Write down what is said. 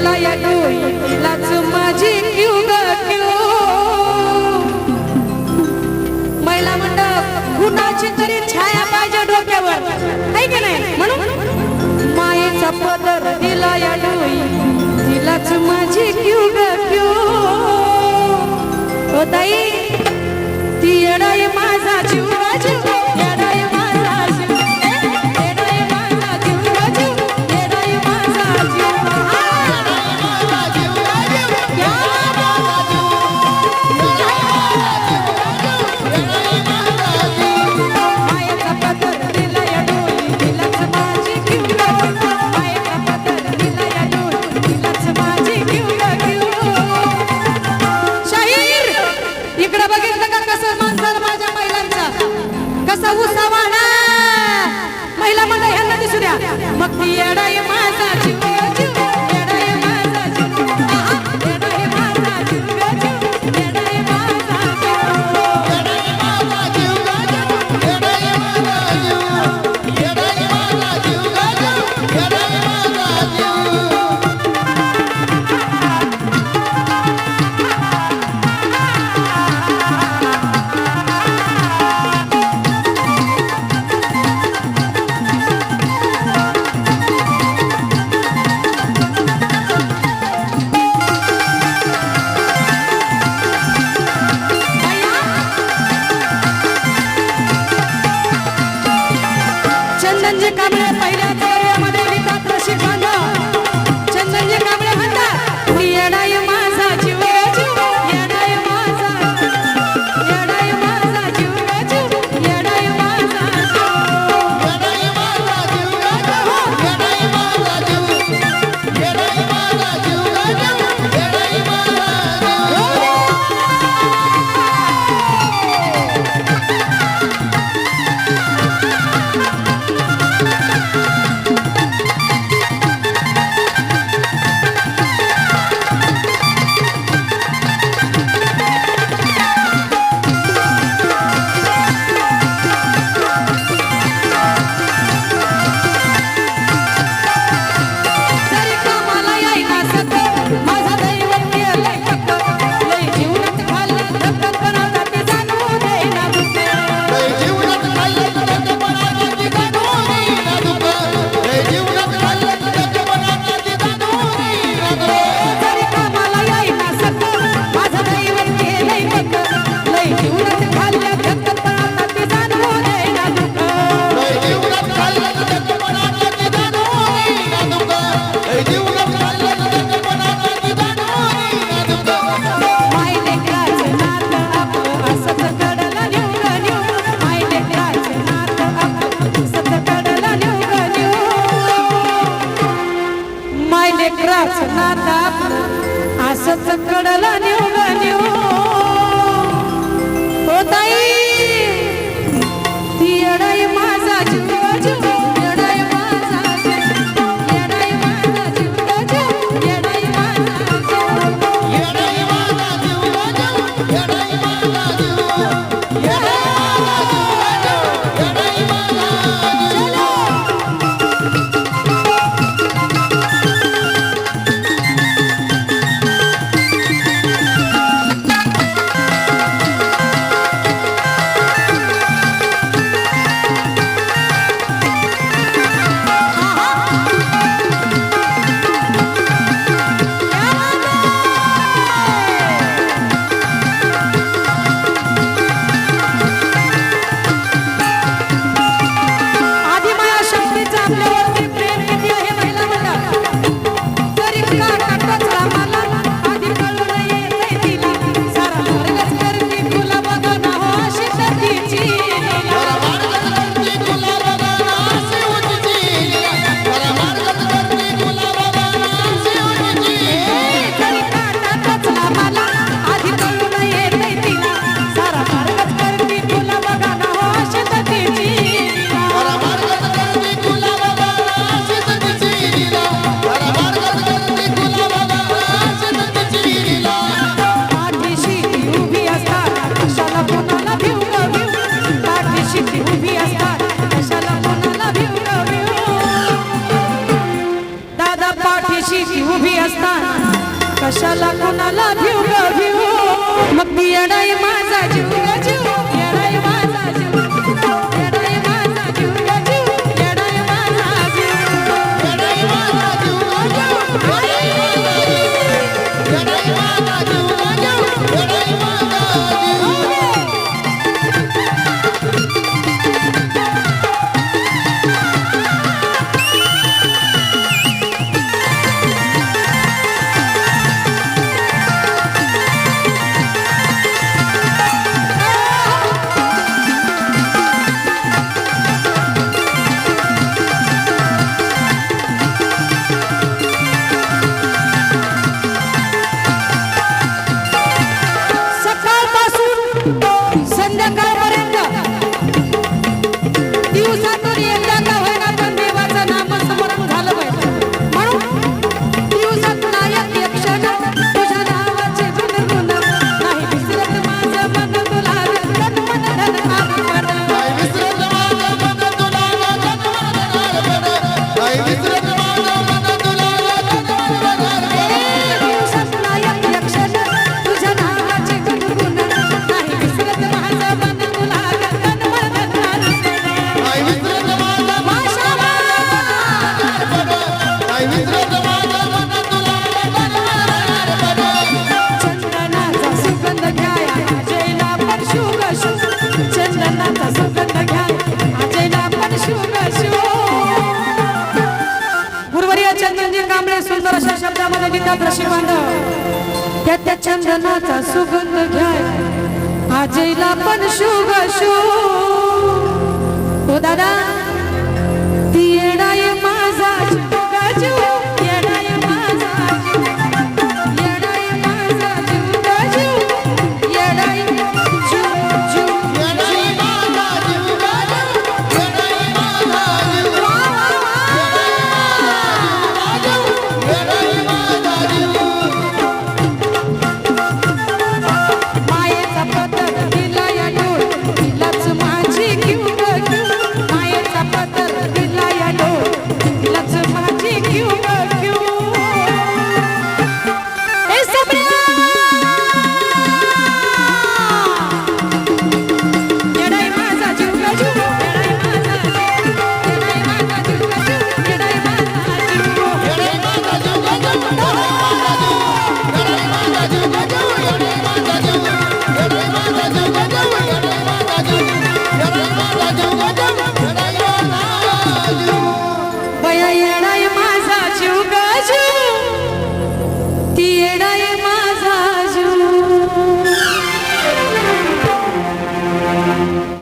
पडला या डोईलाच माझी क्यू ग क्यू महिला मंडप कुणाची तरी छाया पाहिजे डोक्यावर. आहे की नाही? म्हणून या डोई तिलाच माझी क्यू ग क्यू हो ताई ती येडाई माझा जीवाची सतकडला नेऊ I love you. Thank you. एकदा दर्शक बांधव त्या त्या चंदनाचा सुगंध घ्याय. आजीला पण शुभ शो ओ दादा. Jai Baba Jangadam